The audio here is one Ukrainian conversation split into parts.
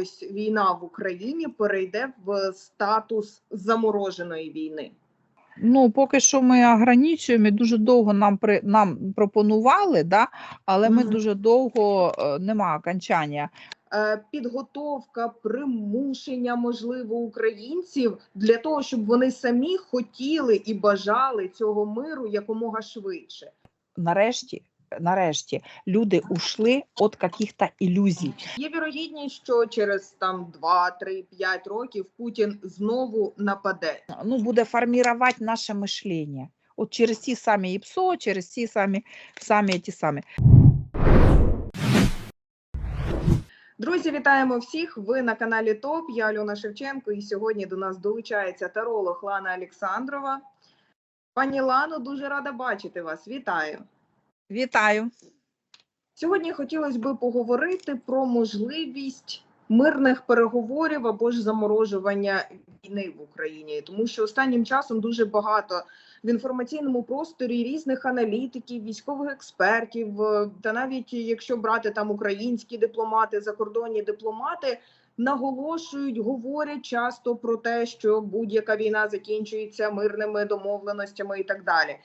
ось війна в Україні перейде в статус замороженої війни? Ну, поки що ми ограничуємо, дуже довго нам при нам пропонували, да, але ми Мгм. дуже довго е, нема окончання. Е, Підготовка, примушення, можливо, українців для того, щоб вони самі хотіли і бажали цього миру якомога швидше. Нарешті, нарешті люди ушли від каких-то ілюзій. Є вірогідність, що через там 2, 3, 5 років Путін знову нападе. Ну, буде формувати наше мишлення. От через ті самі ІПСО, через ті самі, самі ті самі. Друзі, вітаємо всіх! Ви на каналі ТОП. Я Альона Шевченко, і сьогодні до нас долучається таролог Лана Олександрова. Пані Лано, дуже рада бачити вас. Вітаю! Вітаю. Сьогодні хотілося би поговорити про можливість мирних переговорів або ж заморожування війни в Україні, тому що останнім часом дуже багато в інформаційному просторі різних аналітиків, військових експертів, е, та навіть якщо брати там українські дипломати, закордонні дипломати. Наголошують, говорять часто про те, що будь-яка війна закінчується мирними домовленостями і так далі.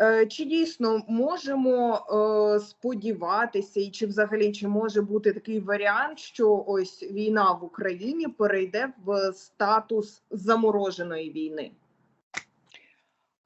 Е, Чи дійсно можемо е, сподіватися, і чи взагалі чи може бути такий варіант, що ось війна в Україні перейде в статус замороженої війни?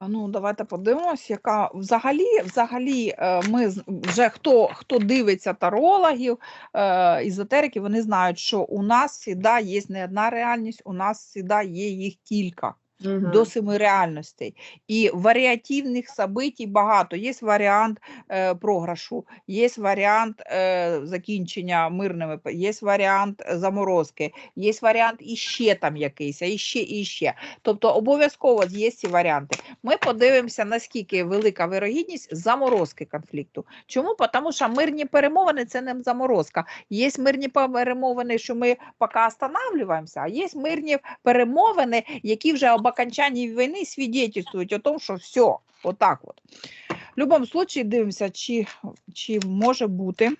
Ну, давайте подивимось, яка взагалі, взагалі, е, ми вже хто, хто дивиться тарологів, е, ізотериків, вони знають, що у нас завжди є не одна реальність, у нас завжди є їх кілька. До семи реальностей. І варіативних событий багато. Є варіант е, програшу, є варіант е, закінчення мирними, є варіант заморозки, є варіант іще там якийсь, а іще іще. Тобто обов'язково є ці варіанти. Ми подивимося, наскільки велика вирогідність заморозки конфлікту. Чому? Тому що мирні перемовини це не заморозка. Є мирні перемовини, що ми поки останавливаємося, а є мирні перемовини, які вже об окончанні війни свідетельствують о том, що все, отак от. В будь-якому випадку дивимося, чи, чи може бути.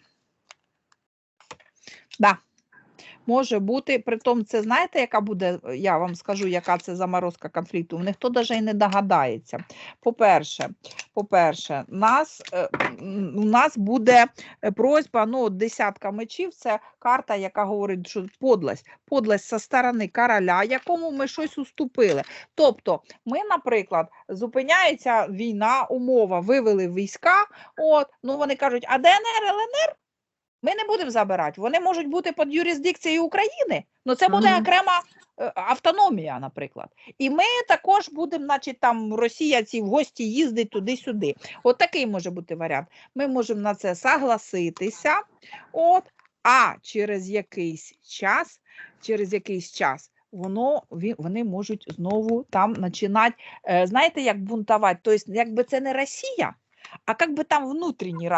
Да. Може бути, притом це знаєте, яка буде, я вам скажу, яка це заморозка конфлікту. Ніхто навіть і не догадається. По-перше, по-перше, нас, е, у нас буде е, просьба, ну, десятка мечів, це карта, яка говорить, що подлость, подлость зі сторони короля, якому ми щось уступили. Тобто, ми, наприклад, зупиняється війна, умова, вивели війська, от, ну вони кажуть, а ДНР, ЛНР ми не будемо забирати. Вони можуть бути під юрисдикцією України, але це буде окрема е, автономія, наприклад. І ми також будемо, значить, там Росія ці в гості їздить туди-сюди. От такий може бути варіант. Ми можемо на це согласитися. От, а через якийсь час, через якийсь час. Воно вони можуть знову там починати, е, знаєте, як бунтувати. Тобто, якби це не Росія, а як би там внутрішні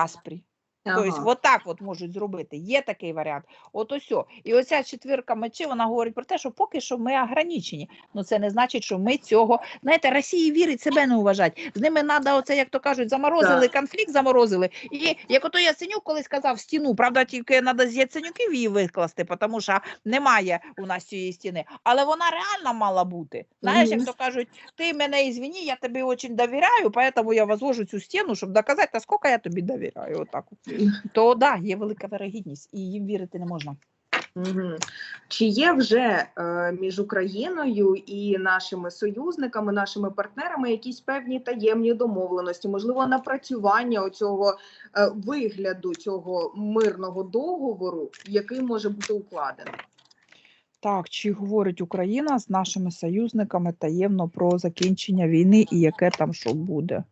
распрі. Тобто, Ага. от так от можуть зробити. Є такий варіант. От ось. І оця четвірка мечів, вона говорить про те, що поки що ми ограничені. Ну це не значить, що ми цього. Знаєте, Росії вірить себе не уважать. З ними треба, оце, як то кажуть, заморозили Так. конфлікт, заморозили. І як ото Яценюк колись казав стіну, правда, тільки треба з Яценюків її викласти, тому що немає у нас цієї стіни. Але вона реально мала бути. Знаєш, як то кажуть, ти мене ізвини, я тобі дуже довіряю, поэтому я возвожу цю стіну, щоб доказати, наскільки я тобі довіряю. Отак. от. То да, є велика вирогідність, і їм вірити не можна. Мгм. Чи є вже е, між Україною і нашими союзниками, нашими партнерами якісь певні таємні домовленості, можливо, напрацювання оцього е, вигляду цього мирного договору, який може бути укладений? Так, чи говорить Україна з нашими союзниками таємно про закінчення війни і яке там що буде?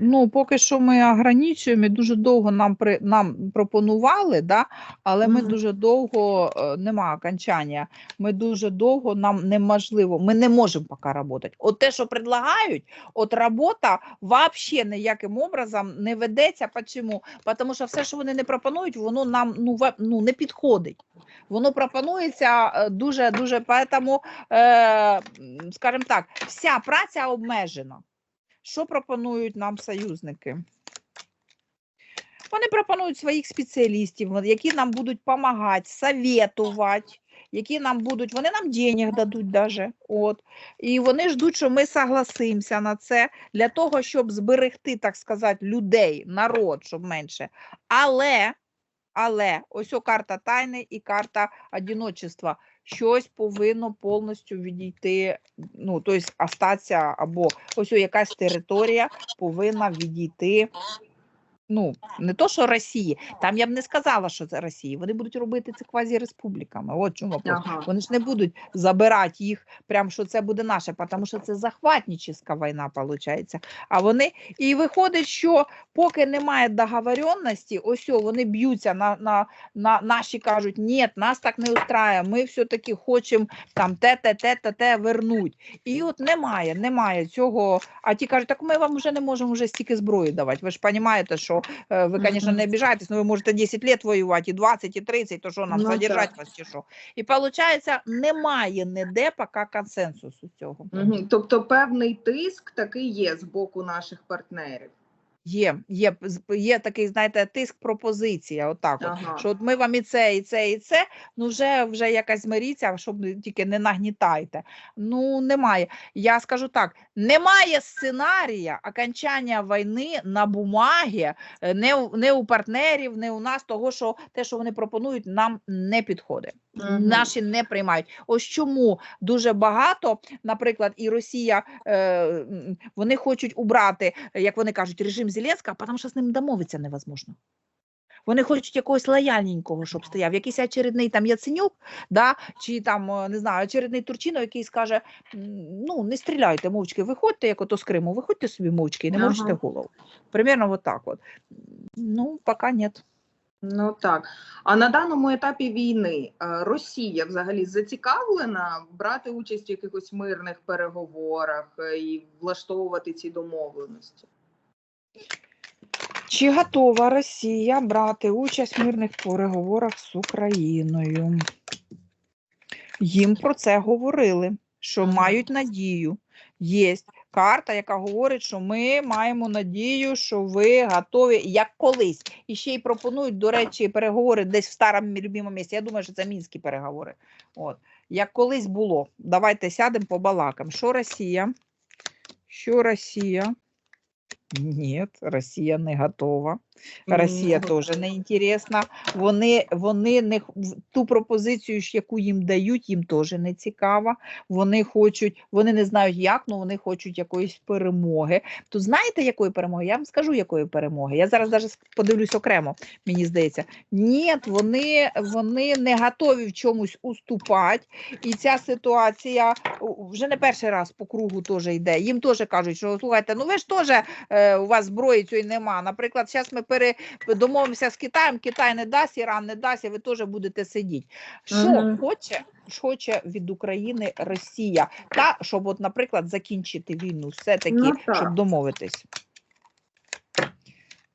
Ну, поки що ми ограничуємо, і дуже довго нам при нам пропонували, да, але ми дуже довго е, нема окончання. Ми дуже довго нам неможливо, ми не можемо поки працювати. От те, що предлагають, от робота взагалі ніяким образом не ведеться. Чому? Тому що все, що вони не пропонують, воно нам ну, ну, не підходить. Воно пропонується е, дуже дуже поэтому, е, скажімо так, вся праця обмежена. Що пропонують нам союзники? Вони пропонують своїх спеціалістів, які нам будуть допомагати, советувати, які нам будуть, вони нам денег дадуть даже. От. І вони ждуть, що ми согласимося на це для того, щоб зберегти, так сказати, людей, народ, щоб менше. Але, але ось о карта тайни і карта одиночества. Щось повинно повністю відійти, ну, тобто остатися, або ось о якась територія повинна відійти. Ну, не то, що Росії, там я б не сказала, що це Росія. Вони будуть робити це квазіреспубліками. От чому вопрос. Ага. Вони ж не будуть забирати їх, прям що це буде наше, тому що це захватническа війна, виходить. А вони і виходить, що поки немає договоренності, ось о, вони б'ються на, на, на наші кажуть, ні, нас так не устрає, ми все-таки хочемо там те, те, те, те, те вернуть. І от немає, немає цього. А ті кажуть, так ми вам вже не можемо вже стільки зброї давати. Ви ж розумієте, що е, ви, звісно, не обіжаєтесь, але ви можете 10 лет воювати, і 20, і 30, то що нам Ну, задержати так. вас чи що? І виходить, немає ніде поки консенсусу цього. Угу. Тобто певний тиск такий є з боку наших партнерів. Є, є, є такий, знаєте, тиск пропозиція, отак от. Ага. Що от ми вам і це, і це, і це, ну вже, вже якась змиріться, щоб тільки не нагнітайте. Ну, немає. Я скажу так: немає сценарія окончання війни на бумагі, е, не, у- не у партнерів, не у нас, того, що те, що вони пропонують, нам не підходить. Наші не приймають. Ось чому дуже багато, наприклад, і Росія, е, вони хочуть убрати, як вони кажуть, режим Зеленського, тому що з ним домовитися невозможно. Вони хочуть якогось лояльненького, щоб стояв, якийсь очередний там Яценюк, да, чи там, е, не знаю, очередний Турчино, який скаже: ну, не стріляйте мовчки, виходьте, як ото з Криму, виходьте собі мовчки і не Ага. морочите голову. Примерно вот так от. Ну, поки ні. Ну так. А на даному етапі війни е, Росія взагалі зацікавлена брати участь в якихось мирних переговорах е, і влаштовувати ці домовленості? Чи готова Росія брати участь в мирних переговорах з Україною? Їм про це говорили, що мають надію. Є карта, яка говорить, що ми маємо надію, що ви готові, як колись. І ще й пропонують, до речі, переговори десь в старому любимому місці. Я думаю, що це мінські переговори. От. Як колись було. Давайте сядемо по балакам. Що Росія? Що Росія? Ні, Росія не готова. Росія Мгм. теж не інтересна. Вони, вони не ту пропозицію, яку їм дають, їм теж не цікава. Вони хочуть, вони не знають як, але вони хочуть якоїсь перемоги. То знаєте, якої перемоги? Я вам скажу, якої перемоги. Я зараз навіть подивлюсь окремо, мені здається. Ні, вони, вони не готові в чомусь уступати. І ця ситуація вже не перший раз по кругу теж йде. Їм теж кажуть, що слухайте, ну ви ж теж е, у вас зброї цієї нема. Наприклад, зараз ми передомовимося з Китаєм, Китай не дасть, Іран не дасть, і ви теж будете сидіти. Що Мгм. хоче, що хоче від України Росія? Та, щоб, от, наприклад, закінчити війну, все-таки, Ну, так. щоб домовитись.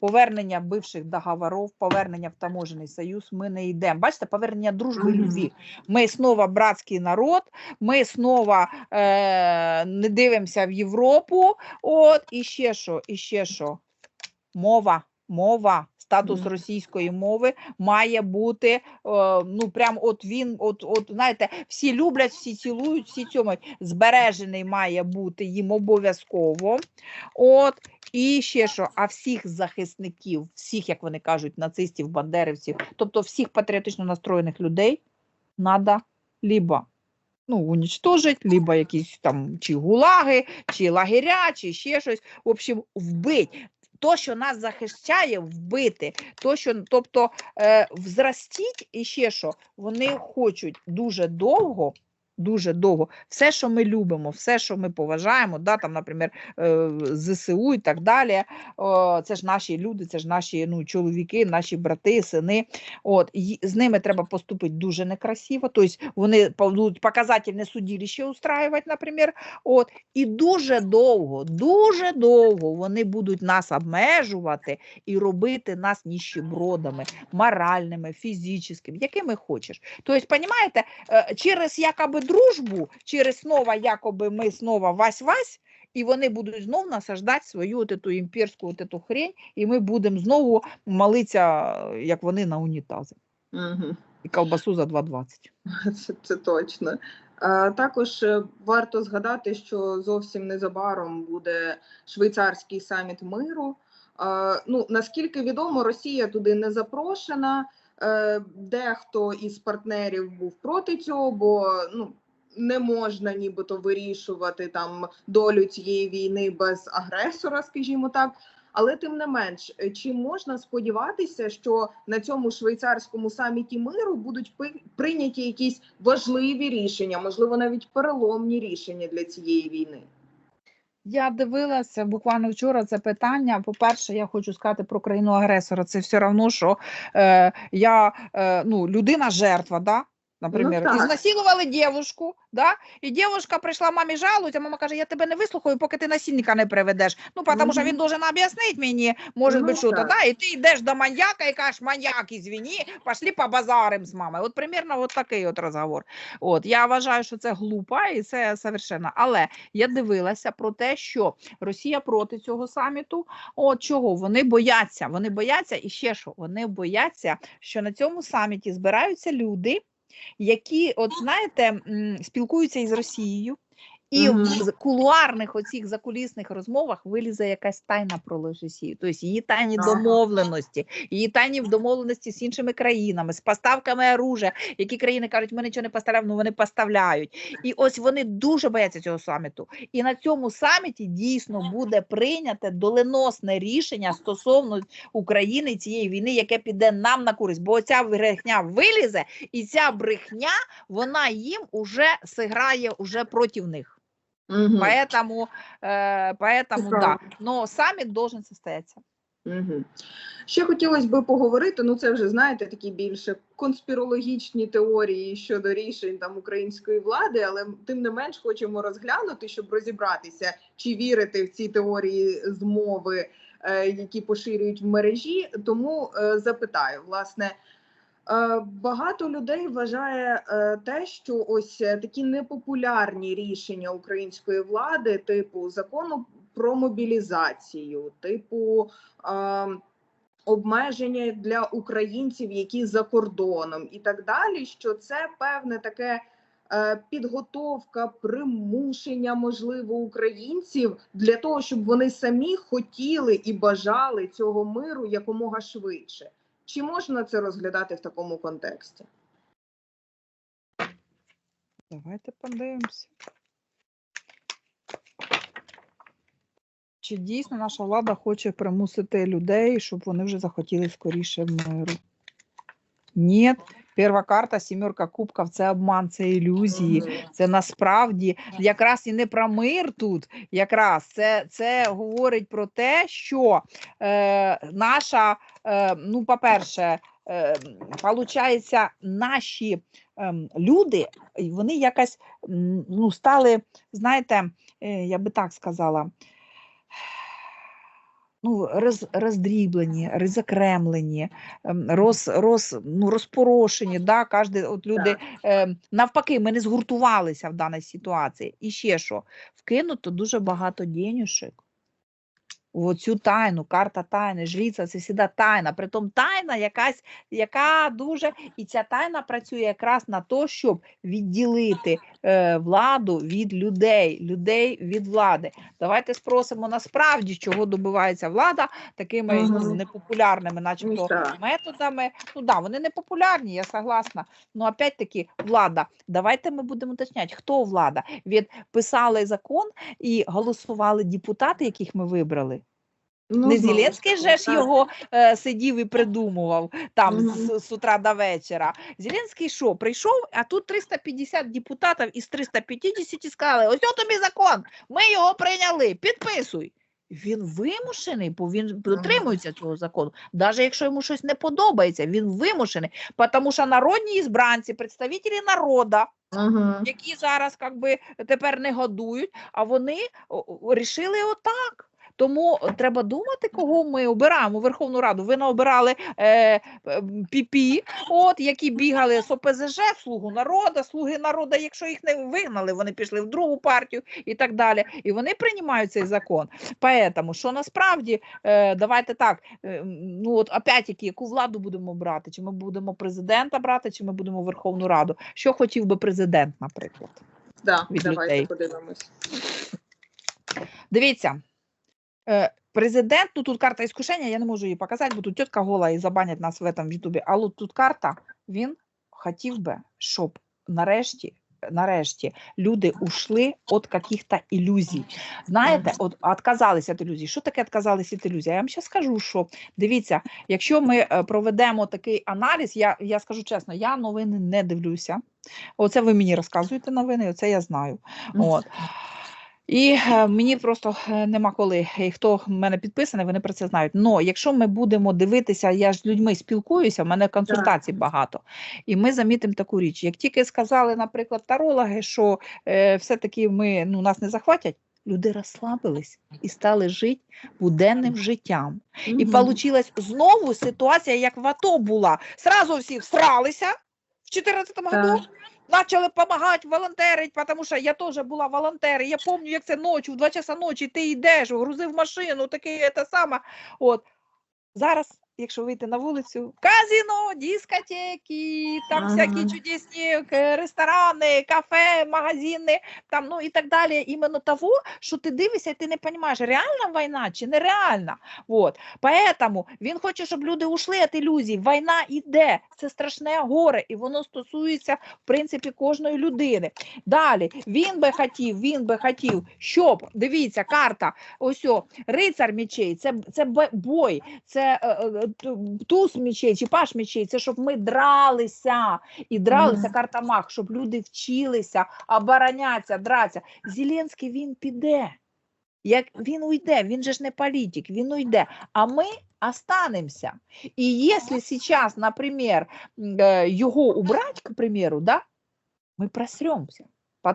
Повернення бивших договорів, повернення в таможений союз, ми не йдемо. Бачите, повернення дружби і любві. Ми знову братський народ, ми знову е, не дивимося в Європу. От, і ще що, і ще що. Мова, мова, статус російської мови має бути, е, ну прям от він, от, от знаєте, всі люблять, всі цілують, всі цьомають. Збережений має бути їм обов'язково. От, і ще що, а всіх захисників, всіх, як вони кажуть, нацистів, бандерівців, тобто всіх патріотично настроєних людей, треба либо ну, унічтожить, либо якісь там чи гулаги, чи лагеря, чи ще щось. В общем, вбить. То, що нас захищає, вбити. То, що, тобто, е, взрастіть і ще що, вони хочуть дуже довго. Дуже довго. Все, що ми любимо, все, що ми поважаємо, да, там, наприклад, е, ЗСУ і так далі. Це ж наші люди, це ж наші ну, чоловіки, наші брати, сини. От, з ними треба поступити дуже некрасиво. Тобто вони будуть показательне судилище устраювати, наприклад. От, і дуже довго, дуже довго вони будуть нас обмежувати і робити нас ніщебродами, моральними, фізичними, якими хочеш. Тобто, розумієте, через якоби дружбу, через снова якоби ми снова вась-вась, і вони будуть знов насаждати свою от эту імперську от эту хрень, і ми будемо знову молитися, як вони на унітази. Угу. І колбасу за 2,20. Це, це точно. Також е, варто згадати, що зовсім незабаром буде швейцарський саміт миру. Ну наскільки відомо, Росія туди не запрошена. Е, Дехто із партнерів був проти цього, бо ну не можна нібито вирішувати там долю цієї війни без агресора, скажімо так. Але тим не менш, е, чи можна сподіватися, що на цьому швейцарському саміті миру будуть прийняті якісь важливі рішення, можливо, навіть переломні рішення для цієї війни? Я дивилася буквально вчора це питання. По-перше, я хочу сказати про країну агресора. Це все одно, що е, я е, ну, людина жертва, да? Наприклад, так. ізнасилували дівушку, да? і дівушка прийшла мамі жалується, мама каже, я тебе не вислухаю, поки ти насильника не приведеш. Ну, тому що Мгм. він должен об'яснити мені, може Ну, бути, що то, да? і ти йдеш до маньяка і кажеш, маньяк, извини, пошли побазарим з мамою. От примерно от такий от розговор. От, я вважаю, що це глупо і це совершенно. Але я дивилася про те, що Росія проти цього саміту. От чого вони бояться? Вони бояться і ще що? Вони бояться, що на цьому саміті збираються люди, які, от знаєте, спілкуються із Росією. І Мгм. в з- кулуарних оцих закулісних розмовах вилізе якась тайна про Росію, тобто її тайні Ага. домовленості, її тайні домовленості з іншими країнами, з поставками оружия, які країни кажуть, ми нічого не поставляємо, ну вони поставляють. І ось вони дуже бояться цього саміту. І на цьому саміті дійсно буде прийняте доленосне рішення стосовно України і цієї війни, яке піде нам на користь. Бо ця брехня вилізе, і ця брехня вона їм уже зіграє уже проти них. Угу. Поэтому, э, поэтому да. правда. Но саммит должен состояться. Угу. Ще хотілося би поговорити. Ну, це вже знаєте, такі більше конспірологічні теорії щодо рішень там української влади, але тим не менш хочемо розглянути, щоб розібратися, чи вірити в ці теорії змови, е, які поширюють в мережі. Тому е, запитаю, власне. Е, Багато людей вважає е, те, що ось е, такі непопулярні рішення української влади, типу закону про мобілізацію, типу обмеження для українців, які за кордоном, і так далі. Що це певне таке підготовка, примушення, можливо, українців для того, щоб вони самі хотіли і бажали цього миру якомога швидше. Чи можна це розглядати в такому контексті? Давайте подивимося. Чи дійсно наша влада хоче примусити людей, щоб вони вже захотіли скоріше миру? Ні. Перша карта, сімерка кубків це обман, це ілюзії. Це насправді якраз і не про мир тут, якраз це, це говорить про те, що е, наша, е, ну, по-перше, е, получається, наші ем, люди, вони якось ну, стали, знаєте, е, я би так сказала. Ну, роз, роздріблені, розокремлені, ем, роз, роз, ну, розпорошені. Да? Кожен, от люди, е, навпаки, ми не згуртувалися в даній ситуації. І ще що, вкинуто дуже багато денюшек. В цю тайну, карта тайни, жріця це всегда тайна. Притом тайна якась, яка дуже. І ця тайна працює якраз на те, щоб відділити е, владу від людей, людей від влади. Давайте спросимо насправді, чого добивається влада такими Мгм. непопулярними, начебто, методами. Ну да, вони не популярні, я согласна. Ну, опять-таки, влада. Давайте ми будемо уточняти, хто влада. Від писали закон і голосували депутати, яких ми вибрали. Ну, Не таки, же ж його е, сидів і придумував там Мгм. з, з утра до вечора. Зеленський що, прийшов, а тут 350 депутатів із 350 сказали, ось от тобі закон, ми його прийняли, підписуй. Він вимушений, бо він дотримується цього закону. Навіть якщо йому щось не подобається, він вимушений, тому що народні ізбранці, представники народу, які зараз как би, тепер не годують, а вони о, о, рішили отак. Тому треба думати, кого ми обираємо у Верховну Раду. Ви не обирали е, е, піпі, от які бігали з ОПЗЖ, слугу народу, слуги народу, якщо їх не вигнали, вони пішли в другу партію і так далі. І вони приймають цей закон. Поэтому, що насправді, е, давайте так, е, ну от опять які, яку владу будемо брати? Чи ми будемо президента брати, чи ми будемо Верховну Раду? Що хотів би президент, наприклад? Да, від давайте людей. подивимось. Дивіться, президент, ну тут карта іскушення, я не можу її показати, бо тут тітка гола і забанять нас в этом в Ютубі. Але тут карта, він хотів би, щоб нарешті. Нарешті люди ушли від каких-то ілюзій. Знаєте, от відказалися від ілюзій. Що таке відказалися від ілюзій? Я вам ще скажу, що дивіться, якщо ми е, проведемо такий аналіз, я, я скажу чесно, я новини не дивлюся. Оце ви мені розказуєте новини, оце я знаю. От. І е, мені просто е, нема коли. І хто в мене підписаний, вони про це знають. Но якщо ми будемо дивитися, я ж з людьми спілкуюся, в мене консультацій багато. І ми замітимо таку річ. Як тільки сказали, наприклад, тарологи, що е, все-таки ми ну, нас не захватять, люди розслабились і стали жити буденним життям. І получилась знову ситуація, як в АТО була. Сразу всі всралися в 2014 году. Почали допомагати, волонтерити, тому що я теж була волонтером. Я пам'ятаю, як це ночі, в 2 часа ночі ти йдеш, грузив машину, таке те саме. От. Зараз, якщо вийти на вулицю, казино, дискотеки, там всякі чудесні е, ресторани, кафе, магазини, там, ну і так далі. Іменно того, що ти дивишся, і ти не розумієш, реальна війна чи нереальна. Вот. Поэтому він хоче, щоб люди ушли від ілюзій. Війна йде, це страшне горе, і воно стосується, в принципі, кожної людини. Далі, він би хотів, він би хотів, щоб, дивіться, карта, ось о, рицар мечей, це, це бой, це е, е, туз мечей чи паш мечей, це щоб ми дралися, і дралися, Мгм. карта маг, щоб люди вчилися, обороняться, драться. Зеленський він піде. Як він уйде, він же ж не політик, він уйде, а ми останемся. І якщо зараз, наприклад, е, його убрать, к примеру, да, ми просремся.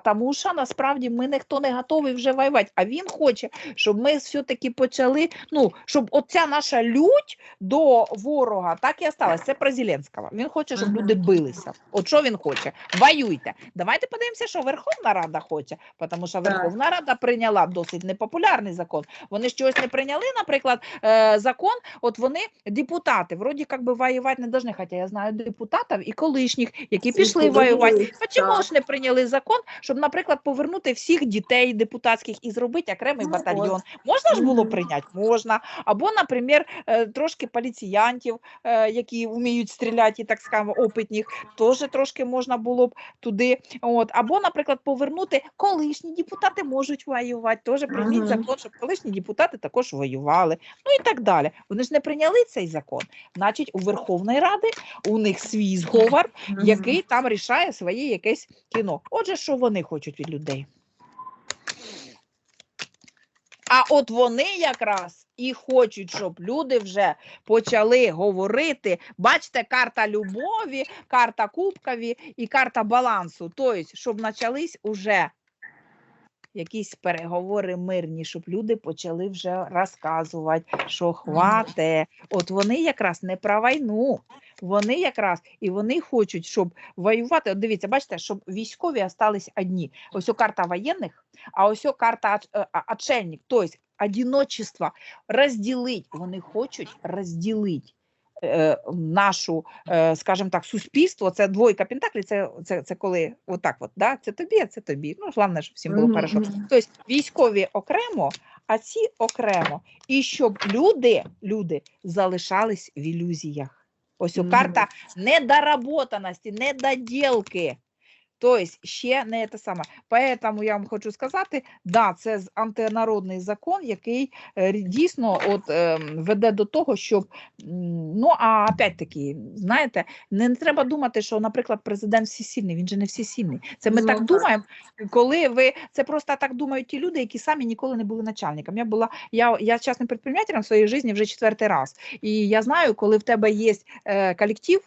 Тому що насправді ми ніхто не готовий вже воювати. А він хоче, щоб ми все-таки почали, ну, щоб оця наша лють до ворога так і осталась. Це про Зеленського. Він хоче, щоб люди билися. От що він хоче? Воюйте. Давайте подивимося, що Верховна Рада хоче, тому що Верховна Рада прийняла досить непопулярний закон. Вони ж чогось не прийняли, наприклад, е, закон. От вони депутати, вроді як би воювати не повинні. Хоча я знаю депутатів і колишніх, які пішли воювати. Чому ж не прийняли закон, щоб, наприклад, повернути всіх дітей депутатських і зробити окремий Ну, батальйон? Можна ж було прийняти? Можна. Або, наприклад, е, трошки поліціянтів, е, які вміють стріляти, і так скажемо, опитних, теж трошки можна було б туди. От. Або, наприклад, повернути колишні депутати можуть воювати. Теж прийміть закон, щоб колишні депутати також воювали. Ну і так далі. Вони ж не прийняли цей закон. Значить, у Верховної Ради у них свій зговор, який там рішає своє якесь кіно. Отже, що вони хочуть від людей. А от вони якраз і хочуть, щоб люди вже почали говорити. Бачите, карта любові, карта кубкові і карта балансу. Тобто, щоб почались уже якісь переговори мирні, щоб люди почали вже розказувати, що хвате. От вони якраз не про війну. Вони якраз і вони хочуть, щоб воювати. От дивіться, бачите, щоб військові остались одні. Ось карта воєнних, а ось карта е, отшельник, тобто одиночество. Розділить. Вони хочуть розділити. Е, Нашу, е, скажімо так, суспільство, це двойка пентаклі, це, це, це коли отак, от, да? це тобі, а це тобі. Ну, головне, щоб всім було хорошо. Тобто військові окремо, а ці окремо. І щоб люди, люди залишались в ілюзіях. Ось Мгм. карта недоработаності, недоділки. Тобто ще не те саме. Поэтому я вам хочу сказати, да, це антинародний закон, який е, дійсно от, ем, веде до того, щоб ну а опять-таки, знаєте, не, не треба думати, що, наприклад, президент всесильний, він же не всесильний. Це ми Ну, так думаємо, коли ви це просто так думають ті люди, які самі ніколи не були начальником. Я була я, я частним підприємцем в своїй житті вже четвертий раз. І я знаю, коли в тебе є е, колектив.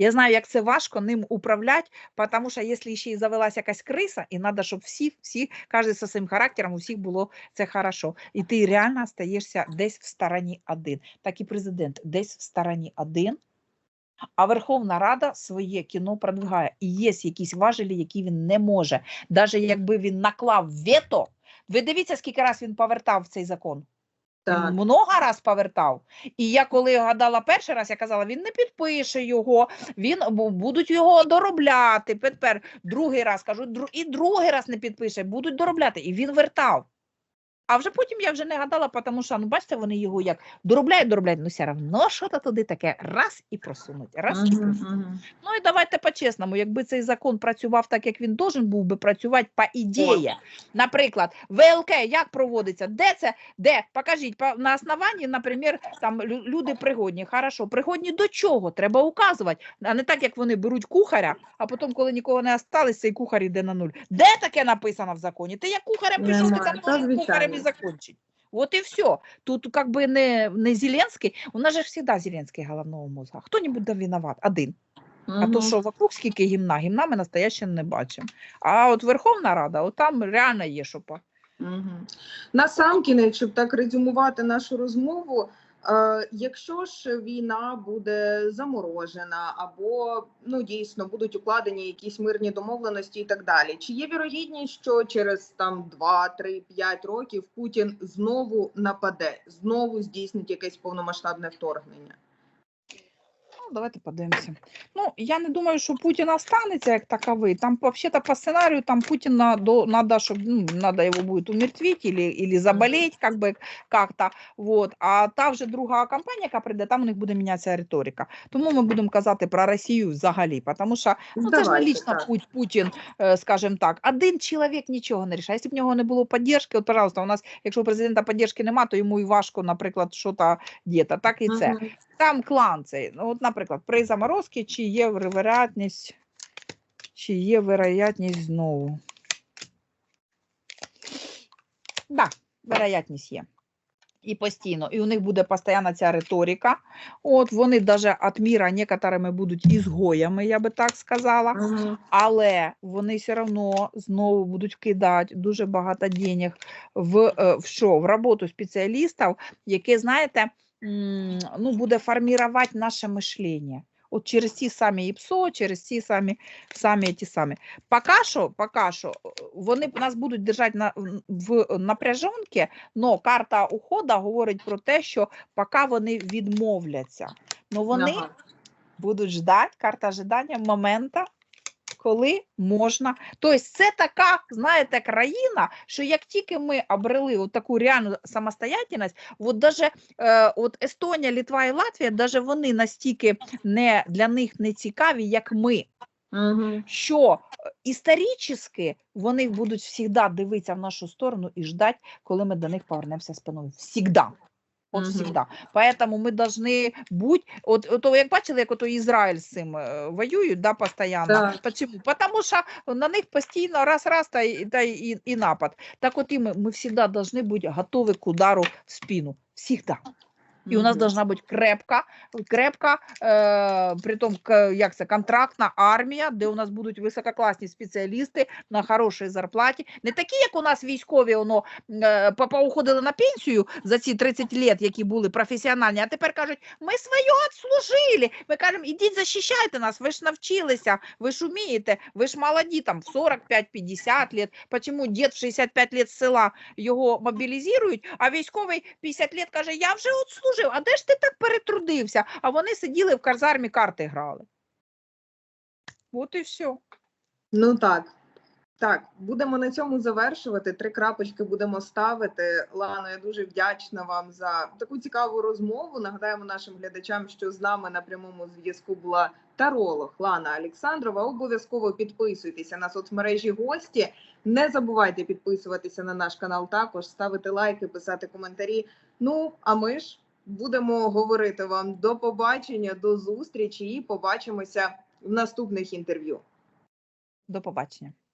Я знаю, як це важко ним управляти, тому що якщо ще й завелася якась криса, і треба, щоб всі, всі, кожен зі своїм характером, у всіх було це хорошо. І ти реально стаєшся десь в стороні один. Так і президент десь в стороні один, а Верховна Рада своє кіно продвигає. І є якісь важелі, які він не може. Навіть якби він наклав вето, ви дивіться, скільки раз він повертав цей закон. Так. Много раз повертав. І я коли гадала перший раз, я казала, він не підпише його, він будуть його доробляти. Тепер другий раз кажу, і другий раз не підпише, будуть доробляти. І він вертав. А вже потім я вже не гадала, тому що ну бачите, вони його як доробляють, доробляють, ну все одно що то туди таке раз і просунуть. Раз і просунуть. мгм. Ну і давайте по-чесному, якби цей закон працював так, як він должен був би працювати по ідеї. Наприклад, ВЛК як проводиться? Де це? Де? Покажіть на основанні, наприклад, там люди пригодні. Хорошо, пригодні до чого? Треба указувати. А не так, як вони беруть кухаря, а потім, коли нікого не осталось, цей кухар йде на нуль. Де таке написано в законі? Ти як кухарем прийшов, ти Немає. це Та, кухарем і Вот и все. Тут как би не, не Зеленський, у нас же всегда Зеленський головного мозга. Хто-небудь да виноват, один. А то, що вокруг скільки гімна, гімна ми настояще не бачимо. А от Верховна Рада, от там реально є що по. Мгм. На сам кінець, щоб так резюмувати нашу розмову. Е, якщо ж війна буде заморожена, або ну дійсно будуть укладені якісь мирні домовленості і так далі, чи є вірогідність, що через там 2, 3, 5 років Путін знову нападе, знову здійснить якесь повномасштабне вторгнення? Ну, давайте подивимося. Ну, я не думаю, що Путін останеться як таковий. Там, взагалі, по сценарію, там Путіна до, надо, щоб, ну, надо його буде умертвити или, или заболеть, как бы, как-то. Вот. А та вже друга кампанія, яка прийде, там у них буде мінятися риторика. Тому ми будемо казати про Росію взагалі, тому що Ну, це ж не лично так. Путін, е, скажімо так. Один чоловік нічого не рішає. Якщо б в нього не було підтримки, от, пожалуйста, у нас, якщо у президента підтримки немає, то йому і важко, наприклад, що то діти. Так і це. Там клан цей. Ну, от, наприклад, при заморозці, чи є вероятність, чи є вероятність знову. Да, вероятність є. І постійно. І у них буде постійна ця риторика. От вони навіть від міра некоторими будуть ізгоями, я би так сказала. Мгм. Але вони все одно знову будуть вкидати дуже багато денег в, е, в що? В роботу спеціалістів, яке, знаєте, ну, буде формувати наше мишлення. От через ті самі ІПСО, через ті самі, самі ті самі. Поки що, поки що, е, вони нас будуть держати на, в- в але карта уходу говорить про те, що поки вони відмовляться. Ну вони Ага. будуть ждати, карта ожидання моменту, коли можна. Тобто це така, знаєте, країна, що як тільки ми обрели от таку реальну самостоятельність, от даже е, от Естонія, Літва і Латвія, даже вони настільки не, для них не цікаві, як ми. Мгм. Що е, історично вони будуть завжди дивитися в нашу сторону і ждати, коли ми до них повернемося спиною. Всігда. От Мгм. всегда. Поэтому ми должны бути, от, от як бачили, як ото Ізраїль з цим е, воюють, да, постоянно. Так. Почему? Потому що на них постійно раз-раз та, й- та й і, і напад. Так от і ми, ми всегда должны бути готові к удару в спину. Всегда. І у нас должна бути крепка, крепка, е, притом к- як це, контрактна армія, де у нас будуть висококласні спеціалісти на хорошій зарплаті. Не такі, як у нас військові, воно е, поуходили на пенсію за ці 30 років, які були професіональні, а тепер кажуть, ми своє відслужили. Ми кажемо, ідіть захищайте нас, ви ж навчилися, ви ж умієте, ви ж молоді, там в 45-50 років. Почому дід в 65 років з села його мобілізують, а військовий 50 років каже, я вже відслужив, а де ж ти так перетрудився? А вони сиділи в казармі, карти грали. От і все. Ну так. Так, будемо на цьому завершувати. Три крапочки будемо ставити. Лано, я дуже вдячна вам за таку цікаву розмову. Нагадаємо нашим глядачам, що з нами на прямому зв'язку була таролог Лана Олександрова. Обов'язково підписуйтеся на соцмережі гості. Не забувайте підписуватися на наш канал, також ставити лайки, писати коментарі. Ну а ми ж будемо говорити вам до побачення, до зустрічі і побачимося в наступних інтерв'ю. До побачення.